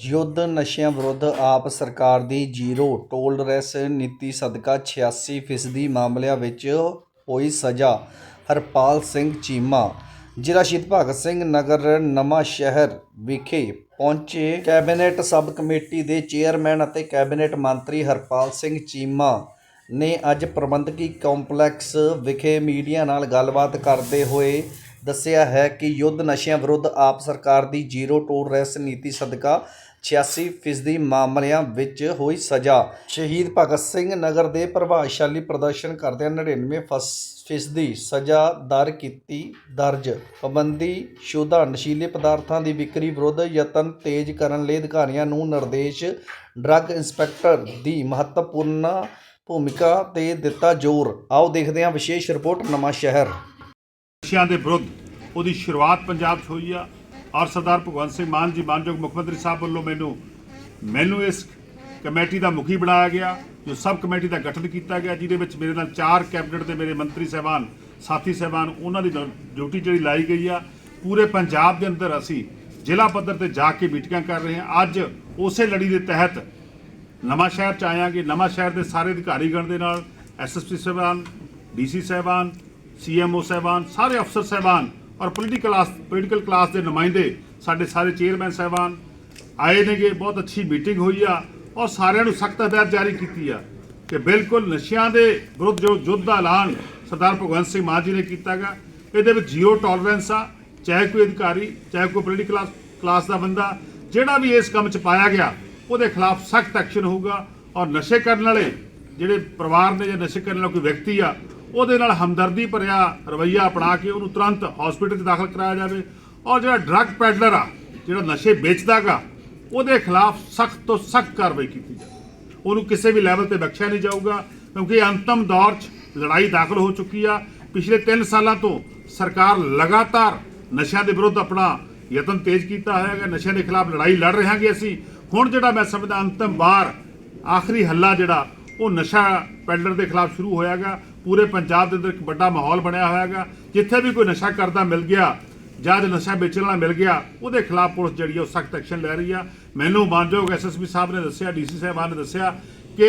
ਯੁੱਧ ਨਸ਼ਿਆਂ ਵਿਰੁੱਧ ਆਪ ਸਰਕਾਰ ਦੀ ਜ਼ੀਰੋ ਟੋਲਰੈਂਸ ਨੀਤੀ ਸਦਕਾ 86% ਮਾਮਲਿਆਂ ਵਿੱਚ ਹੋਈ ਸਜ਼ਾ। ਹਰਪਾਲ ਸਿੰਘ ਚੀਮਾ, ਜ਼ਿਲ੍ਹਾ ਸ਼ਹੀਦ ਭਗਤ ਸਿੰਘ ਨਗਰ, ਨਵਾਂ ਸ਼ਹਿਰ ਵਿਖੇ ਪਹੁੰਚੇ ਕੈਬਨਿਟ ਸਬ ਕਮੇਟੀ ਦੇ ਚੇਅਰਮੈਨ ਅਤੇ ਕੈਬਨਿਟ ਮੰਤਰੀ ਹਰਪਾਲ ਸਿੰਘ ਚੀਮਾ ਨੇ ਅੱਜ ਪ੍ਰਬੰਧਕੀ ਕੰਪਲੈਕਸ ਵਿਖੇ ਮੀਡੀਆ ਨਾਲ ਗੱਲਬਾਤ ਕਰਦੇ ਹੋਏ ਦੱਸਿਆ ਹੈ ਕਿ ਯੁੱਧ ਨਸ਼ਿਆਂ ਵਿਰੁੱਧ ਆਪ ਸਰਕਾਰ ਦੀ ਜ਼ੀਰੋ ਟੋਲਰੈਂਸ ਨੀਤੀ ਸਦਕਾ 86% ਮਾਮਲਿਆਂ ਵਿੱਚ ਹੋਈ ਸਜ਼ਾ। ਸ਼ਹੀਦ ਭਗਤ ਸਿੰਘ ਨਗਰ ਦੇ ਪ੍ਰਭਾਵਸ਼ਾਲੀ ਪ੍ਰਦਰਸ਼ਨ ਕਰਦਿਆਂ 99 ਫਸ- ਫੀਸਦੀ ਸਜ਼ਾ ਦਰ ਕੀਤੀ ਦਰਜ। ਪਾਬੰਦੀ ਸ਼ੁਦਾ ਨਸ਼ੀਲੇ ਪਦਾਰਥਾਂ ਦੀ ਵਿਕਰੀ ਵਿਰੁੱਧ ਯਤਨ ਤੇਜ਼ ਕਰਨ ਲਈ ਅਧਿਕਾਰੀਆਂ ਨੂੰ ਨਿਰਦੇਸ਼ ਡਰੱਗ ਇੰਸਪੈਕਟਰ ਦੀ ਮਹੱਤਵਪੂਰਨ ਭੂਮਿਕਾ ਤੇ ਦਿੱਤਾ ਜ਼ੋਰ। ਆਓ ਦੇਖਦੇ ਹਾਂ ਵਿਸ਼ੇਸ਼ ਰਿਪੋਰਟ ਨਵਾਂ ਸ਼ਹਿਰ ਨਸ਼ਿਆਂ ਦੇ ਵਿਰੁੱਧ ਉਹਦੀ ਸ਼ੁਰੂਆਤ ਪੰਜਾਬ 'ਚ ਹੋਈ ਆ। ਔਰ ਸਰਦਾਰ ਭਗਵੰਤ ਸਿੰਘ ਮਾਨ ਜੀ, ਮਾਨਯੋਗ ਮੁੱਖ ਮੰਤਰੀ ਸਾਹਿਬ ਵੱਲੋਂ ਮੈਨੂੰ ਮੈਨੂੰ ਇਸ ਕਮੇਟੀ ਦਾ ਮੁਖੀ ਬਣਾਇਆ ਗਿਆ, ਜੋ ਸਬ ਕਮੇਟੀ ਦਾ ਗਠਨ ਕੀਤਾ ਗਿਆ, ਜਿਹਦੇ ਵਿੱਚ ਮੇਰੇ ਨਾਲ ਚਾਰ ਕੈਬਨਿਟ ਦੇ ਮੇਰੇ ਮੰਤਰੀ ਸਹਿਬਾਨ, ਸਾਥੀ ਸਹਿਬਾਨ, ਉਹਨਾਂ ਦੀ ਡਿਊਟੀ ਜਿਹੜੀ ਲਾਈ ਗਈ ਆ। ਪੂਰੇ ਪੰਜਾਬ ਦੇ ਅੰਦਰ ਅਸੀਂ ਜ਼ਿਲ੍ਹਾ ਪੱਧਰ ਤੇ ਜਾ ਕੇ ਮੀਟਿੰਗਾਂ ਕਰ ਰਹੇ ਹਾਂ। ਅੱਜ ਉਸੇ ਲੜੀ ਦੇ ਤਹਿਤ ਨਵਾਂ ਸ਼ਹਿਰ ਚ ਆਇਆਂਗੇ ਨਵਾਂ ਸ਼ਹਿਰ ਦੇ ਸਾਰੇ ਅਧਿਕਾਰੀਗਣ ਦੇ ਨਾਲ ਐਸਐਸਪੀ ਸਾਹਿਬਾਨ ਡੀਸੀ ਸਾਹਿਬਾਨ ਸੀਐਮਓ ਸਾਹਿਬਾਨ, ਸਾਰੇ ਅਫਸਰ ਸਾਹਿਬਾਨ ਔਰ ਪੋਲੀਟੀਕਲ ਪੋਲੀਟੀਕਲ ਕਲਾਸ ਦੇ ਨੁਮਾਇੰਦੇ ਸਾਡੇ ਸਾਰੇ ਚੇਅਰਮੈਨ ਸਾਹਿਬਾਨ ਆਏ ਨੇਗੇ, ਬਹੁਤ ਅੱਛੀ ਮੀਟਿੰਗ ਹੋਈ ਆ ਔਰ ਸਾਰਿਆਂ ਨੂੰ ਸਖਤ ਹਦਾਇਤ ਜਾਰੀ ਕੀਤੀ ਆ ਕਿ ਬਿਲਕੁਲ ਨਸ਼ਿਆਂ ਦੇ ਵਿਰੁੱਧ ਜੋ ਯੁੱਧ ਦਾ ਐਲਾਨ ਸਰਦਾਰ ਭਗਵੰਤ ਸਿੰਘ ਮਾਨ ਜੀ ਨੇ ਕੀਤਾਗਾ ਇਹਦੇ ਵਿੱਚ ਜ਼ੀਰੋ ਟੋਲਰੈਂਸ ਆ, ਚਾਹੇ ਕੋਈ ਅਧਿਕਾਰੀ, ਚਾਹੇ ਕੋਈ ਪੋਲੀਟੀਕਲ ਕਲਾਸ ਦਾ ਬੰਦਾ, ਜਿਹੜਾ ਵੀ ਇਸ ਕੰਮ 'ਚ ਪਾਇਆ ਗਿਆ, ਉਹਦੇ ਖਿਲਾਫ ਸਖਤ ਐਕਸ਼ਨ ਹੋਊਗਾ ਔਰ ਨਸ਼ੇ ਕਰਨ ਵਾਲੇ ਜਿਹੜੇ ਪਰਿਵਾਰ ਨੇ ਜਾਂ ਨਸ਼ੇ ਕਰਨ ਵਾਲਾ ਕੋਈ ਵਿਅਕਤੀ ਆ ਉਹਦੇ ਨਾਲ ਹਮਦਰਦੀ ਭਰਿਆ ਰਵੱਈਆ ਅਪਣਾ ਕੇ ਉਹਨੂੰ ਤੁਰੰਤ ਹਸਪੀਟਲ 'ਚ ਦਾਖਲ ਕਰਾਇਆ ਜਾਵੇ। ਔਰ ਜਿਹੜਾ ਡਰੱਗ ਪੈਡਲਰ ਆ, ਜਿਹੜਾ ਨਸ਼ੇ ਵੇਚਦਾਗਾ ਉਹਦੇ ਖਿਲਾਫ ਸਖਤ ਤੋਂ ਸਖਤ ਕਾਰਵਾਈ ਕੀਤੀ ਜਾਵੇ। ਉਹਨੂੰ ਕਿਸੇ ਵੀ ਲੈਵਲ ਤੇ ਬਖਸ਼ਿਆ ਨਹੀਂ ਜਾਊਗਾ, ਕਿਉਂਕਿ ਇਹ ਅੰਤਮ ਦੌਰ 'ਚ ਲੜਾਈ ਦਾਖਲ ਹੋ ਚੁੱਕੀ ਆ। ਪਿਛਲੇ 3 ਸਾਲਾਂ ਤੋਂ ਸਰਕਾਰ ਲਗਾਤਾਰ ਨਸ਼ਿਆਂ ਦੇ ਵਿਰੁੱਧ ਆਪਣਾ ਯਤਨ ਤੇਜ਼ ਕੀਤਾ ਹੋਇਆ ਹੈ ਨਸ਼ਿਆਂ ਦੇ ਖਿਲਾਫ ਲੜਾਈ ਲੜ ਰਹੇ ਹਾਂਗੇ ਅਸੀਂ। ਹੁਣ ਜਿਹੜਾ ਮੈਂ ਸਮਝਦਾ, ਅੰਤਮ ਵਾਰ ਆਖਰੀ ਹੱਲਾ ਜਿਹੜਾ, ਉਹ ਨਸ਼ਾ ਪੈਡਲਰ ਦੇ ਖਿਲਾਫ ਸ਼ੁਰੂ ਹੋਇਆਗਾ ਪੂਰੇ ਪੰਜਾਬ ਦੇ ਅੰਦਰ ਇੱਕ ਵੱਡਾ ਮਾਹੌਲ ਬਣਿਆ ਹੋਇਆ ਹੈਗਾ। ਜਿੱਥੇ ਵੀ ਕੋਈ ਨਸ਼ਾ ਕਰਦਾ ਮਿਲ ਗਿਆ ਜਾਂ ਜੋ ਨਸ਼ਾ ਵੇਚਣ ਵਾਲਾ ਮਿਲ ਗਿਆ, ਉਹਦੇ ਖਿਲਾਫ ਪੁਲਿਸ ਜਿਹੜੀ ਉਹ ਸਖਤ ਐਕਸ਼ਨ ਲੈ ਰਹੀ ਆ। ਮੈਨੂੰ ਮਾਨਯੋਗ ਐਸਐਸਪੀ ਸਾਹਿਬ ਨੇ ਦੱਸਿਆ, ਡੀਸੀ ਸਾਹਿਬਾਨ ਨੇ ਦੱਸਿਆ ਕਿ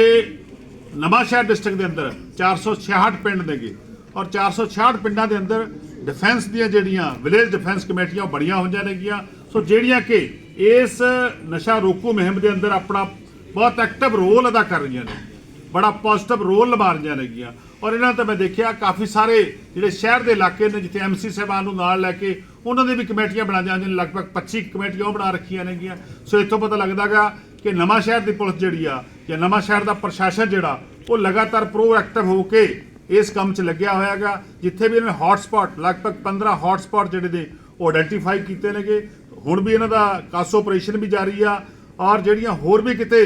ਨਵਾਂਸ਼ਹਿਰ ਡਿਸਟ੍ਰਿਕਟ ਦੇ ਅੰਦਰ 466 ਪਿੰਡ ਨੇਗੇ ਔਰ 466 ਪਿੰਡਾਂ ਦੇ ਅੰਦਰ ਡਿਫੈਂਸ ਦੀਆਂ ਜਿਹੜੀਆਂ ਵਿਲੇਜ ਡਿਫੈਂਸ ਕਮੇਟੀਆਂ ਉਹ ਬੜੀਆਂ ਹੋਈਆਂ ਨੇਗੀਆਂ। ਸੋ ਜਿਹੜੀਆਂ ਕਿ ਇਸ ਨਸ਼ਾ ਰੋਕੂ ਮੁਹਿੰਮ ਦੇ ਅੰਦਰ ਆਪਣਾ ਬਹੁਤ ਐਕਟਿਵ ਰੋਲ ਅਦਾ ਕਰ ਰਹੀਆਂ ਨੇ, ਬੜਾ ਪੋਜ਼ਿਟਿਵ ਰੋਲ ਨਿਭਾ ਰਹੀਆਂ ਨੇਗੀਆਂ। ਔਰ ਇਹਨਾਂ ਤੇ ਮੈਂ ਦੇਖਿਆ ਕਾਫੀ ਸਾਰੇ ਜਿਹੜੇ ਸ਼ਹਿਰ ਦੇ ਇਲਾਕੇ ਨੇ, ਜਿੱਥੇ ਐਮਸੀ ਸਾਹਿਬਾਨ ਨੂੰ ਨਾਲ ਲੈ ਕੇ ਉਹਨਾਂ ਦੇ ਵੀ ਕਮੇਟੀਆਂ ਬਣਾ ਜਾਂਦੀਆਂ ਨੇ, ਲਗਭਗ 25 ਕਮੇਟੀਆਂ ਉਹ ਬਣਾ ਰੱਖੀਆਂ ਨੇਗੀਆਂ। ਸੋ ਇੱਥੋਂ ਪਤਾ ਲੱਗਦਾਗਾ ਕਿ ਨਵਾਂ ਸ਼ਹਿਰ ਦੀ ਪੁਲਿਸ ਜਿਹੜੀ ਆ, ਜਾਂ ਨਵਾਂ ਸ਼ਹਿਰ ਦਾ ਪ੍ਰਸ਼ਾਸਨ ਜਿਹੜਾ, ਉਹ ਲਗਾਤਾਰ ਪ੍ਰੋਐਕਟਿਵ ਹੋ ਕੇ ਇਸ ਕੰਮ 'ਚ ਲੱਗਿਆ ਹੋਇਆਗਾ, ਜਿੱਥੇ ਵੀ ਇਹਨਾਂ ਨੇ ਹੌਟ ਲਗਭਗ 15 ਹੌਟ ਜਿਹੜੇ ਨੇ, ਉਹ ਆਇਡੈਂਟੀਫਾਈ ਕੀਤੇ ਨੇਗੇ। ਹੁਣ ਵੀ ਇਹਨਾਂ ਦਾ ਕਾਸੋ ਆਪਰੇਸ਼ਨ ਵੀ ਜਾਰੀ ਆ, ਔਰ ਜਿਹੜੀਆਂ ਹੋਰ ਵੀ ਕਿਤੇ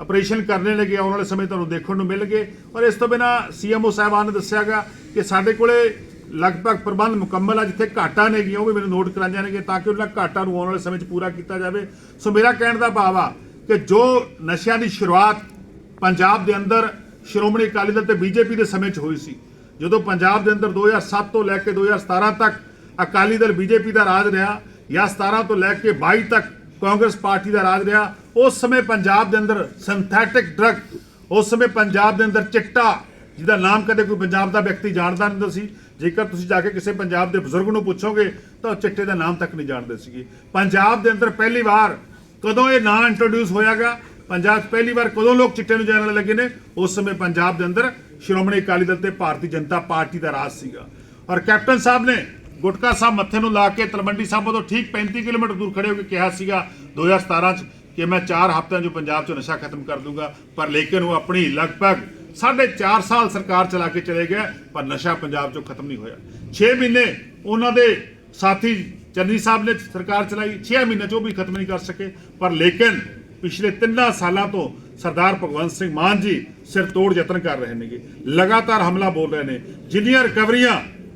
ਆਪਰੇਸ਼ਨ ਕਰਨੇ ਲੱਗੇ, ਆਉਣ ਵਾਲੇ ਸਮੇਂ ਤੁਹਾਨੂੰ ਦੇਖਣ ਨੂੰ ਮਿਲਣਗੇ। ਔਰ ਇਸ ਤੋਂ ਬਿਨਾ ਸੀਐਮਓ ਸਾਹਿਬਾਨ ਨੇ ਦੱਸਿਆਗਾ ਕਿ ਸਾਡੇ ਕੋਲੇ ਲਗਭਗ ਪ੍ਰਬੰਧ ਮੁਕੰਮਲ ਆ, ਜਿੱਥੇ ਘਾਟਾਂ ਨੇਗੀਆਂ ਉਹ ਵੀ ਮੈਨੂੰ ਨੋਟ ਕਰਾਈਆਂ ਨੇਗੇ ਤਾਂ ਕਿ ਉਹਨਾਂ ਘਾਟਾਂ ਨੂੰ ਆਉਣ ਵਾਲੇ ਸਮੇਂ 'ਚ ਪੂਰਾ ਕੀਤਾ ਜਾਵੇ। ਸੋ ਮੇਰਾ ਕਹਿਣ ਦਾ ਭਾਵ ਆ ਕਿ ਜੋ ਨਸ਼ਿਆਂ ਦੀ ਸ਼ੁਰੂਆਤ ਪੰਜਾਬ ਦੇ ਅੰਦਰ ਸ਼੍ਰੋਮਣੀ ਅਕਾਲੀ ਦਲ ਤੇ ਬੀਜੇਪੀ ਦੇ ਸਮੇਂ 'ਚ ਹੋਈ ਸੀ, ਜਦੋਂ ਪੰਜਾਬ ਦੇ ਅੰਦਰ 2007 ਤੋਂ ਲੈ ਕੇ 2017 ਤੱਕ ਅਕਾਲੀ ਦਲ ਬੀਜੇਪੀ ਦਾ ਰਾਜ ਰਿਹਾ, ਜਾਂ 17 ਤੋਂ ਲੈ ਕੇ 22 ਤੱਕ ਕਾਂਗਰਸ ਪਾਰਟੀ ਦਾ ਰਾਜ ਰਿਹਾ। ਉਸ ਸਮੇਂ ਪੰਜਾਬ ਦੇ ਅੰਦਰ ਸਿੰਥੈਟਿਕ ਡਰੱਗ ਉਸ ਸਮੇਂ ਪੰਜਾਬ ਦੇ ਅੰਦਰ ਚਿੱਟਾ, ਜਿਹਦਾ ਨਾਮ ਕਦੇ ਕੋਈ ਪੰਜਾਬ ਦਾ ਵਿਅਕਤੀ ਜਾਣਦਾ ਨਹੀਂ ਸੀ। ਜੇਕਰ ਤੁਸੀਂ ਜਾ ਕੇ ਕਿਸੇ ਪੰਜਾਬ ਦੇ ਬਜ਼ੁਰਗ ਨੂੰ ਪੁੱਛੋਗੇ, ਤਾਂ ਉਹ ਚਿੱਟੇ ਦਾ ਨਾਮ ਤੱਕ ਨਹੀਂ ਜਾਣਦੇ ਸੀਗੇ। ਪੰਜਾਬ ਦੇ ਅੰਦਰ ਪਹਿਲੀ ਵਾਰ ਕਦੋਂ ਇਹ ਨਾਂ ਇੰਟਰੋਡਿਊਸ ਹੋਇਆਗਾ? ਪੰਜਾਬ ਪਹਿਲੀ ਵਾਰ ਕਦੋਂ ਲੋਕ ਚਿੱਟੇ ਨੂੰ ਜਾਣਨ ਲੱਗੇ ਨੇ? ਉਸ ਸਮੇਂ ਪੰਜਾਬ ਦੇ ਅੰਦਰ ਸ਼੍ਰੋਮਣੀ ਅਕਾਲੀ ਦਲ ਤੇ ਭਾਰਤੀ ਜਨਤਾ ਪਾਰਟੀ ਦਾ ਰਾਜ ਸੀਗਾ। ਔਰ ਕੈਪਟਨ ਸਾਹਿਬ ਨੇ ਗੁਟਕਾ ਸਾਹਿਬ ਮੱਥੇ ਨੂੰ ਲਾ ਕੇ ਤਲਵੰਡੀ ਸਾਹਿਬ ਤੋਂ ਠੀਕ 35 ਕਿਲੋਮੀਟਰ ਦੂਰ ਖੜੇ ਹੋ ਕੇ ਕਿਹਾ ਸੀਗਾ 2017 ਚ ਕਿ ਮੈਂ 4 ਹਫ਼ਤਿਆਂ 'ਚ ਪੰਜਾਬ 'ਚੋਂ ਨਸ਼ਾ ਖਤਮ ਕਰ ਦੂੰਗਾ, ਪਰ ਲੇਕਿਨ ਉਹ ਆਪਣੀ ਲਗਭਗ ਸਾਢੇ 4 ਸਾਲ ਸਰਕਾਰ ਚਲਾ ਕੇ ਚਲੇ ਗਏ ਪਰ ਨਸ਼ਾ ਪੰਜਾਬ 'ਚੋਂ ਖਤਮ ਨਹੀਂ ਹੋਇਆ। 6 ਮਹੀਨੇ ਉਹਨਾਂ ਦੇ ਸਾਥੀ ਚੰਨੀ ਸਾਹਿਬ ਨੇ ਸਰਕਾਰ ਚਲਾਈ 6 ਮਹੀਨੇ 'ਚ ਉਹ ਵੀ ਖਤਮ ਨਹੀਂ ਕਰ ਸਕੇ, ਪਰ ਲੇਕਿਨ ਪਿਛਲੇ 3 ਸਾਲਾਂ ਤੋਂ ਸਰਦਾਰ ਭਗਵੰਤ ਸਿੰਘ ਮਾਨ ਜੀ ਸਿਰ ਤੋੜ ਯਤਨ ਕਰ ਰਹੇ ਨੇਗੇ। ਲਗਾਤਾਰ ਹਮਲਾ ਬੋਲ ਰਹੇ ਨੇ। ਜਿੰਨੀਆਂ ਰਿਕਵਰੀਆਂ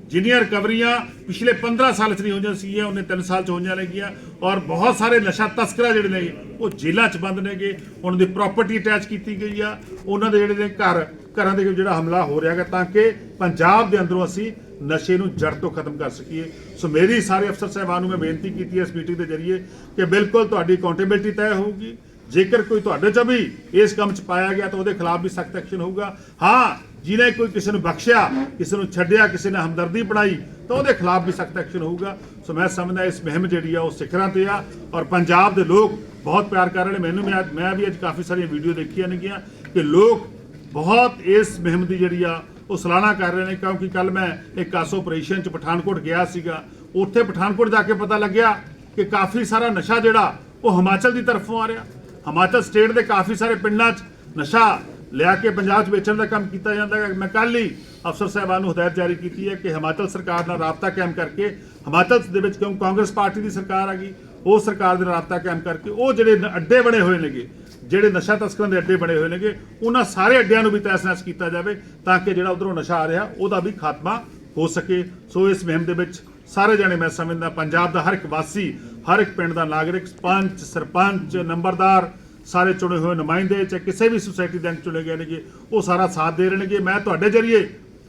ਜਿੰਨੀਆਂ ਰਿਕਵਰੀਆਂ ਪਿਛਲੇ 15 ਸਾਲ ਚ ਨਹੀਂ ਹੋਈਆਂ ਸੀਗੀਆਂ, ਉਹਨੇ 3 ਸਾਲ ਚ ਹੋਈਆਂ ਨੇਗੀਆਂ ਔਰ ਬਹੁਤ ਸਾਰੇ ਨਸ਼ਾ ਤਸਕਰਾਂ ਜਿਹੜੇ ਨੇ, ਉਹ ਜੇਲ੍ਹਾਂ ਚ ਬੰਦ ਨੇਗੇ। ਉਹਨਾਂ ਦੀ ਪ੍ਰਾਪਰਟੀ ਅਟੈਚ ਕੀਤੀ ਗਈ ਆ। ਉਹਨਾਂ ਦੇ ਜਿਹੜੇ ਨੇ ਘਰ, ਘਰਾਂ ਦੇ ਵਿੱਚ ਜਿਹੜਾ ਹਮਲਾ ਹੋ ਰਿਹਾ ਰਿਹਾਗਾ ਤਾਂ ਕਿ ਪੰਜਾਬ ਦੇ ਅੰਦਰੋਂ ਅਸੀਂ ਨਸ਼ੇ ਨੂੰ ਜੜ ਤੋਂ ਖਤਮ ਕਰ ਸਕੀਏ। ਸੋ ਮੇਰੀ ਸਾਰੇ ਅਫਸਰ ਸਾਹਿਬਾਨ ਨੂੰ ਮੈਂ ਬੇਨਤੀ ਕੀਤੀ ਹੈ ਇਸ ਮੀਟਿੰਗ ਦੇ ਜ਼ਰੀਏ ਕਿ ਬਿਲਕੁਲ ਤੁਹਾਡੀ ਅਕਾਊਂਟੇਬਿਲਟੀ ਤੈਅ ਹੋਊਗੀ। ਜੇਕਰ ਕੋਈ ਤੁਹਾਡੇ ਚ ਵੀ ਇਸ ਕੰਮ ਚ ਪਾਇਆ ਗਿਆ, ਤਾਂ ਉਹਦੇ ਖਿਲਾਫ ਵੀ ਸਖਤ ਐਕਸ਼ਨ ਹੋਊਗਾ। ਹਾਂ ਜਿਹਨੇ ਕੋਈ ਕਿਸੇ ਨੂੰ ਬਖਸ਼ਿਆ, ਕਿਸੇ ਨੂੰ ਛੱਡਿਆ, ਕਿਸੇ ਨੇ ਹਮਦਰਦੀ ਬਣਾਈ, ਤਾਂ ਉਹਦੇ ਖਿਲਾਫ ਵੀ ਸਖਤ ਐਕਸ਼ਨ ਹੋਊਗਾ। ਸੋ ਮੈਂ ਸਮਝਦਾ ਇਸ ਮੁਹਿੰਮ ਜਿਹੜੀ ਆ, ਉਹ ਸਿਖਰਾਂ ਤੇ ਆ। ਔਰ ਪੰਜਾਬ ਦੇ ਲੋਕ ਬਹੁਤ ਪਿਆਰ ਕਰ ਰਹੇ ਨੇ। ਮੈਨੂੰ ਮੈਂ ਮੈਂ ਵੀ ਅੱਜ ਕਾਫੀ ਸਾਰੀਆਂ ਵੀਡੀਓ ਦੇਖੀਆਂ ਨੇਗੀਆਂ ਕਿ ਲੋਕ ਬਹੁਤ ਇਸ ਮੁਹਿੰਮ ਦੀ ਜਿਹੜੀ ਆ, ਉਹ ਸਲਾਹਨਾ ਕਰ ਰਹੇ ਨੇ। ਕਿਉਂਕਿ ਕੱਲ ਮੈਂ ਇੱਕ ਕਾਸ ਆਪਰੇਸ਼ਨ ਚ ਪਠਾਨਕੋਟ ਗਿਆ ਸੀਗਾ। ਉੱਥੇ ਪਠਾਨਕੋਟ ਜਾ ਕੇ ਪਤਾ ਲੱਗਿਆ ਕਿ ਕਾਫੀ ਸਾਰਾ ਨਸ਼ਾ ਜਿਹੜਾ, ਉਹ ਹਿਮਾਚਲ ਦੀ ਤਰਫੋਂ ਆ ਰਿਹਾ। ਹਿਮਾਚਲ ਸਟੇਟ ਦੇ ਕਾਫੀ ਸਾਰੇ ਪਿੰਡਾਂ 'ਚ ਨਸ਼ਾ ਲਿਆ ਕੇ ਪੰਜਾਬ 'ਚ ਵੇਚਣ ਦਾ ਕੰਮ ਕੀਤਾ ਜਾਂਦਾ ਹੈ। ਮੈਂ ਕੱਲ ਹੀ ਅਫਸਰ ਸਾਹਿਬਾਨ ਨੂੰ ਹਦਾਇਤ ਜਾਰੀ ਕੀਤੀ ਹੈ ਕਿ ਹਿਮਾਚਲ ਸਰਕਾਰ ਨਾਲ ਰਾਬਤਾ ਕਾਇਮ ਕਰਕੇ ਹਿਮਾਚਲ ਦੇ ਵਿੱਚ ਕਿਉਂ ਕਾਂਗਰਸ ਪਾਰਟੀ ਦੀ ਸਰਕਾਰ ਆ ਗਈ, ਉਹ ਸਰਕਾਰ ਦੇ ਨਾਲ ਰਾਬਤਾ ਕਾਇਮ ਕਰਕੇ ਉਹ ਜਿਹੜੇ ਅੱਡੇ ਬਣੇ ਹੋਏ ਨੇਗੇ, ਜਿਹੜੇ ਨਸ਼ਾ ਤਸਕਰਾਂ ਦੇ ਅੱਡੇ ਬਣੇ ਹੋਏ ਨੇਗੇ, ਉਹਨਾਂ ਸਾਰੇ ਅੱਡਿਆਂ ਨੂੰ ਵੀ ਤਹਿਸ-ਨਹਿਸ ਕੀਤਾ ਜਾਵੇ ਤਾਂ ਕਿ ਜਿਹੜਾ ਉਧਰੋਂ ਨਸ਼ਾ ਆ ਰਿਹਾ, ਉਹਦਾ ਵੀ ਖਾਤਮਾ ਹੋ ਸਕੇ। ਸੋ ਇਸ ਮੁਹਿੰਮ ਦੇ ਵਿੱਚ ਸਾਰੇ ਜਣੇ ਮੈਂ ਸਮਝਦਾ, ਪੰਜਾਬ ਦਾ ਹਰ ਇੱਕ ਵਾਸੀ, ਹਰ ਇੱਕ ਪਿੰਡ ਦਾ ਨਾਗਰਿਕ, ਪੰਚ, ਸਰਪੰਚ, ਨੰਬਰਦਾਰ ਸਾਰੇ ਚੁਣੇ ਹੋਏ ਨੁਮਾਇੰਦੇ ਚਾਹੇ ਕਿਸੇ ਵੀ ਸੁਸਾਇਟੀ ਦੇ ਅੰਗ ਚੁਣੇ ਗਏ ਨੇਗੇ, ਉਹ ਸਾਰਾ ਸਾਥ ਦੇ ਰਹੇ ਨੇਗੇ। ਮੈਂ ਤੁਹਾਡੇ ਜਰੀਏ,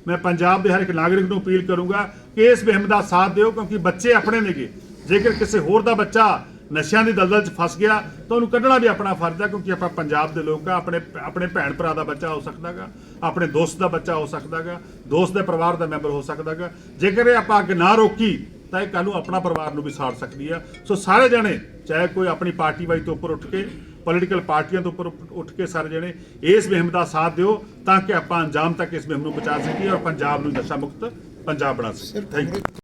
ਮੈਂ ਪੰਜਾਬ ਦੇ ਹਰ ਇੱਕ ਨਾਗਰਿਕ ਨੂੰ ਅਪੀਲ ਕਰੂੰਗਾ ਕਿ ਇਸ ਮੁਹਿੰਮ ਦਾ ਸਾਥ ਦਿਓ, ਕਿਉਂਕਿ ਬੱਚੇ ਆਪਣੇ ਨੇਗੇ। ਜੇਕਰ ਕਿਸੇ ਹੋਰ ਦਾ ਬੱਚਾ ਨਸ਼ਿਆਂ ਦੀ ਦਲਦਲ 'ਚ ਫਸ ਗਿਆ, ਤਾਂ ਉਹਨੂੰ ਕੱਢਣਾ ਵੀ ਆਪਣਾ ਫਰਜ਼ ਹੈ ਕਿਉਂਕਿ ਆਪਾਂ ਪੰਜਾਬ ਦੇ ਲੋਕ ਆ, ਆਪਣੇ ਆਪਣੇ ਭੈਣ ਭਰਾ ਦਾ ਬੱਚਾ ਹੋ ਸਕਦਾਗਾ, ਆਪਣੇ ਦੋਸਤ ਦਾ ਬੱਚਾ ਹੋ ਸਕਦਾਗਾ, ਦੋਸਤ ਦੇ ਪਰਿਵਾਰ ਦਾ ਮੈਂਬਰ ਹੋ ਸਕਦਾਗਾ। ਜੇਕਰ ਇਹ ਆਪਾਂ ਅੱਗੇ ਨਾ ਰੋਕੀ, ਤਾਂ ਇਹ ਕੱਲ ਨੂੰ ਆਪਣਾ ਪਰਿਵਾਰ ਨੂੰ ਵੀ ਸਾੜ ਸਕਦੀ ਆ। ਸੋ ਸਾਰੇ ਜਣੇ, ਚਾਹੇ ਕੋਈ ਆਪਣੀ ਪਾਰਟੀ ਵਾਈ ਤੋਂ ਉੱਪਰ ਉੱਠ ਕੇ ਪੋਲੀਟੀਕਲ ਪਾਰਟੀਆਂ ਤੋਂ ਉੱਪਰ ਉੱਠ ਕੇ ਸਾਰੇ ਜਣੇ ਇਸ ਮੁਹਿੰਮ ਦਾ ਸਾਥ ਦਿਓ ਤਾਂ ਕਿ ਆਪਾਂ ਅੰਜਾਮ ਤੱਕ ਇਸ ਮੁਹਿੰਮ ਨੂੰ ਪਹੁੰਚਾ ਸਕੀਏ ਔਰ ਪੰਜਾਬ ਨੂੰ ਨਸ਼ਾ ਮੁਕਤ ਪੰਜਾਬ ਬਣਾ ਸਕੀਏ। Thank you